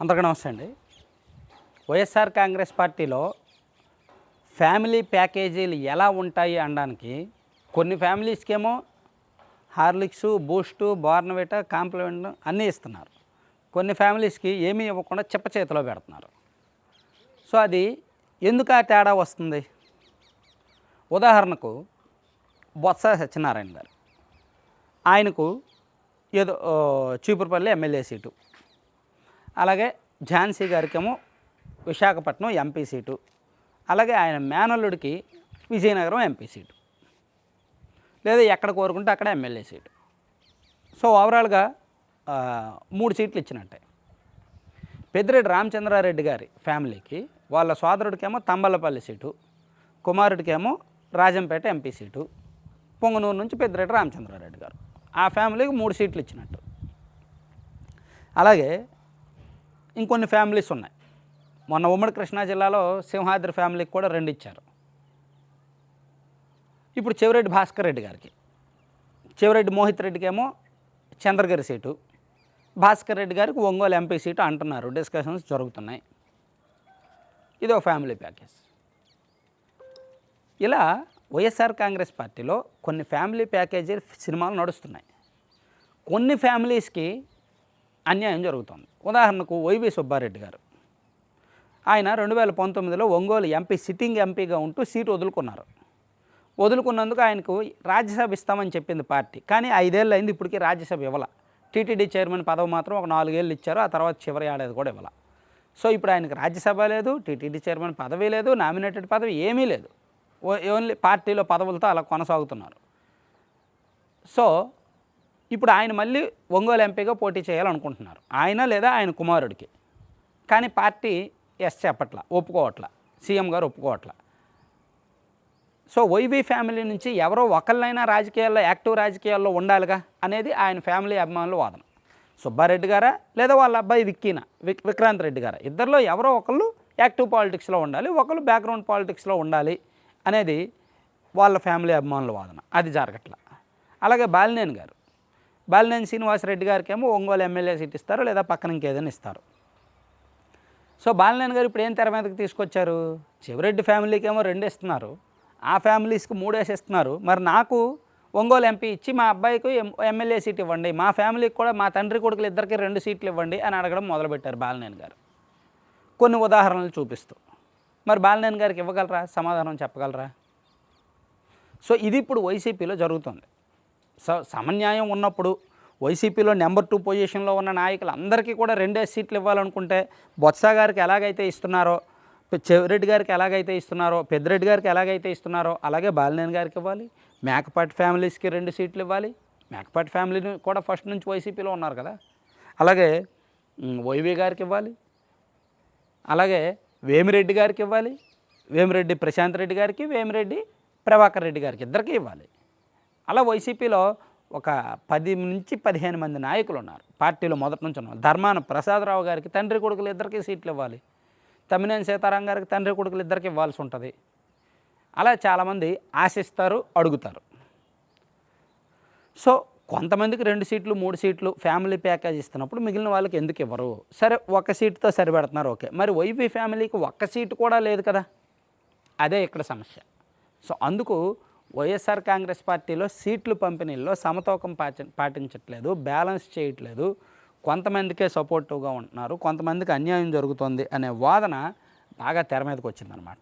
అందరికీ నమస్తే అండి. వైఎస్ఆర్ కాంగ్రెస్ పార్టీలో ఫ్యామిలీ ప్యాకేజీలు ఎలా ఉంటాయి అనడానికి కొన్ని ఫ్యామిలీస్కి ఏమో హార్లిక్స్ బూస్టు బార్నవేట కాంప్లిమెంట్ అన్నీ ఇస్తున్నారు. కొన్ని ఫ్యామిలీస్కి ఏమీ ఇవ్వకుండా చిప్ప చేతిలో పెడుతున్నారు. సో అది ఎందుకు ఆ తేడా వస్తుంది? ఉదాహరణకు బొత్స సత్యనారాయణ గారు. ఆయనకు ఏదో ఆ, చీపురుపల్లి ఎమ్మెల్యే సీటు. అలాగే ఝాన్సీ గారికేమో విశాఖపట్నం ఎంపీ సీటు. అలాగే ఆయన మేనల్లుడికి విజయనగరం ఎంపీ సీటు. లేదా ఎక్కడ కోరుకుంటే అక్కడ ఎమ్మెల్యే సీటు. సో ఓవరాల్గా మూడు సీట్లు ఇచ్చినట్టే. పెద్దిరెడ్డి రామచంద్రారెడ్డి గారి ఫ్యామిలీకి వాళ్ళ సోదరుడికేమో తంబలపల్లి సీటు కుమారుడికేమో రాజంపేట ఎంపీ సీటు పొంగనూరు నుంచి పెద్దిరెడ్డి రామచంద్రారెడ్డి గారు. ఆ ఫ్యామిలీకి మూడు సీట్లు ఇచ్చినట్టు. అలాగే ఇంకొన్ని ఫ్యామిలీస్ ఉన్నాయి. మొన్న ఉమ్మడి కృష్ణా జిల్లాలో సింహాద్రి ఫ్యామిలీకి కూడా రెండు ఇచ్చారు. ఇప్పుడు చెవిరెడ్డి భాస్కర్ రెడ్డి గారికి. చెవిరెడ్డి మోహిత్ రెడ్డికి ఏమో చంద్రగిరి సీటు. భాస్కర్ రెడ్డి గారికి ఒంగోలు ఎంపీ సీటు అంటున్నారు. డిస్కషన్స్ జరుగుతున్నాయి. ఇది ఒక ఫ్యామిలీ ప్యాకేజ్. ఇలా వైఎస్ఆర్ కాంగ్రెస్ పార్టీలో కొన్ని ఫ్యామిలీ ప్యాకేజీ సినిమాలు నడుస్తున్నాయి. కొన్ని ఫ్యామిలీస్కి అన్యాయం జరుగుతుంది. ఉదాహరణకు వైవి సుబ్బారెడ్డి గారు. ఆయన రెండు వేల పంతొమ్మిదిలో ఒంగోలు ఎంపీ సిట్టింగ్ ఎంపీగా ఉంటూ సీటు వదులుకున్నారు. వదులుకున్నందుకు ఆయనకు రాజ్యసభ ఇస్తామని చెప్పింది పార్టీ. కానీ ఐదేళ్ళు అయింది ఇప్పటికీ రాజ్యసభ ఇవ్వాల. టీటీడీ చైర్మన్ పదవి మాత్రం ఒక నాలుగేళ్ళు ఇచ్చారు ఆ తర్వాత చివరి ఏడాది కూడా ఇవ్వాల. సో ఇప్పుడు ఆయనకు రాజ్యసభ లేదు టీటీడీ చైర్మన్ పదవి లేదు నామినేటెడ్ పదవి ఏమీ లేదు. ఓ- ఓన్లీ పార్టీలో పదవులతో అలా కొనసాగుతున్నారు. సో ఇప్పుడు ఆయన మళ్ళీ ఒంగోలు ఎంపీగా పోటీ చేయాలనుకుంటున్నారు. ఆయన లేదా ఆయన కుమారుడికి. కానీ పార్టీ ఎస్ చెప్పట్ల ఒప్పుకోవట్ల సీఎం గారు ఒప్పుకోవట్ల. సో వైవి ఫ్యామిలీ నుంచి ఎవరో ఒకళ్ళైనా రాజకీయాల్లో యాక్టివ్ రాజకీయాల్లో ఉండాలిగా అనేది ఆయన ఫ్యామిలీ అభిమానుల వాదన. సుబ్బారెడ్డి గారా లేదా వాళ్ళ అబ్బాయి విక్కీనా విక్ విక్రాంత్ రెడ్డి గారా? ఇద్దరిలో ఎవరో ఒకళ్ళు యాక్టివ్ పాలిటిక్స్లో ఉండాలి ఒకళ్ళు బ్యాక్గ్రౌండ్ పాలిటిక్స్లో ఉండాలి అనేది వాళ్ళ ఫ్యామిలీ అభిమానుల వాదన. అది జరగట్ల. అలాగే బాలినేని గారు. బాలినేని శ్రీనివాసరెడ్డి గారికి ఏమో ఒంగోలు ఎమ్మెల్యే సీట్ ఇస్తారు లేదా పక్కన ఇంకేదైనా ఇస్తారు. సో బాలినేని గారు ఇప్పుడు ఏం తెర మీదకి తీసుకొచ్చారు? చివరెడ్డి ఫ్యామిలీకి ఏమో రెండు ఇస్తున్నారు ఆ ఫ్యామిలీస్కి మూడేసి ఇస్తున్నారు మరి నాకు ఒంగోలు ఎంపీ ఇచ్చి మా అబ్బాయికి ఎం- ఎమ్మెల్యే సీట్ ఇవ్వండి. మా ఫ్యామిలీకి కూడా మా తండ్రి కొడుకులు ఇద్దరికి రెండు సీట్లు ఇవ్వండి అని అడగడం మొదలుపెట్టారు బాలినేని గారు. కొన్ని ఉదాహరణలు చూపిస్తూ. మరి బాలినేని గారికి ఇవ్వగలరా? సమాధానం చెప్పగలరా? సో ఇది ఇప్పుడు వైసీపీలో జరుగుతుంది. స సమన్యాయం ఉన్నప్పుడు వైసీపీలో నెంబర్ టూ పొజిషన్లో ఉన్న నాయకులు అందరికీ కూడా రెండే సీట్లు ఇవ్వాలనుకుంటే బొత్స గారికి ఎలాగైతే ఇస్తున్నారో చెవిరెడ్డి గారికి ఎలాగైతే ఇస్తున్నారో పెద్దిరెడ్డి గారికి ఎలాగైతే ఇస్తున్నారో అలాగే బాలినేని గారికి ఇవ్వాలి. మేకపాటి ఫ్యామిలీస్కి రెండు సీట్లు ఇవ్వాలి. మేకపాటి ఫ్యామిలీని కూడా ఫస్ట్ నుంచి వైసీపీలో ఉన్నారు కదా. అలాగే వైవి గారికి ఇవ్వాలి. అలాగే వేమిరెడ్డి గారికి ఇవ్వాలి. వేమిరెడ్డి ప్రశాంత్ రెడ్డి గారికి వేమిరెడ్డి ప్రభాకర్ రెడ్డి గారికి ఇద్దరికి ఇవ్వాలి. అలా వైసీపీలో ఒక పది నుంచి పదిహేను మంది నాయకులు ఉన్నారు పార్టీలో మొదటి నుంచి ఉన్నారు. ధర్మాన ప్రసాదరావు గారికి తండ్రి కొడుకులు ఇద్దరికి సీట్లు ఇవ్వాలి. తమ్మినేని సీతారాం గారికి తండ్రి కొడుకులు ఇద్దరికి ఇవ్వాల్సి ఉంటుంది. అలా చాలామంది ఆశిస్తారు అడుగుతారు. సో కొంతమందికి రెండు సీట్లు మూడు సీట్లు ఫ్యామిలీ ప్యాకేజ్ ఇస్తున్నప్పుడు మిగిలిన వాళ్ళకి ఎందుకు ఇవ్వరు? సరే ఒక సీటుతో సరిపెడుతున్నారు ఓకే. మరి వైపీ ఫ్యామిలీకి ఒక్క సీటు కూడా లేదు కదా? అదే ఇక్కడ సమస్య. సో అందుకు వైఎస్ఆర్ కాంగ్రెస్ పార్టీలో సీట్లు పంపిణీల్లో సమతూకం పాటి పాటించట్లేదు బ్యాలెన్స్ చేయట్లేదు. కొంతమందికే సపోర్టివ్గా ఉంటున్నారు కొంతమందికి అన్యాయం జరుగుతుంది అనే వాదన బాగా తెర మీదకి వచ్చిందనమాట